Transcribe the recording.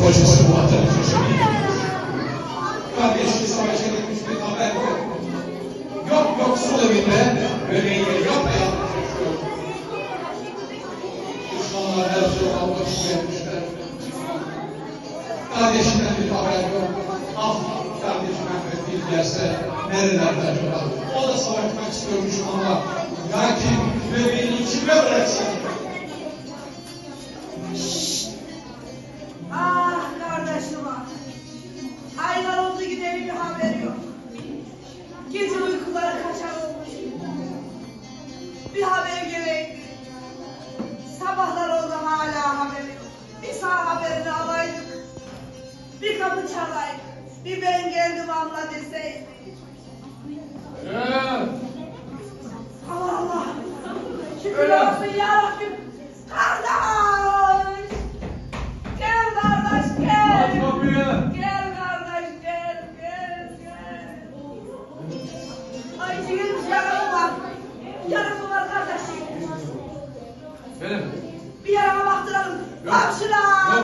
Kocası bu vatanı seçemiyor. Kardeşi savaşa gitmiş bir haber yok. Yok yoksul evinde bebeğiyle yapayalnız yaşıyor. Düşmanlar her şeyi almak istemişler. Kardeşinden bir haber yok. Ah kardeşim Mehmet bir gelse nerelerde acaba? O da savaşmak istiyormuş ama lakin bebeğini kime bıraksın? Bir haber geleydi. Sabahlar oldu hala haberi yok. Bir sağ haberini alaydık. Bir kapı çalaydı. Bir ben geldim abla deseydi. Allah Allah. Şükür Öyle. olsun yarabbim. Kardeş. Gel kardeş gel. Aç kapıyı. Gel kardeş gel gel gel. Ay ciğerim var kardeşim. Benim. Bir yarama baktıralım. Yok. Hapşıra.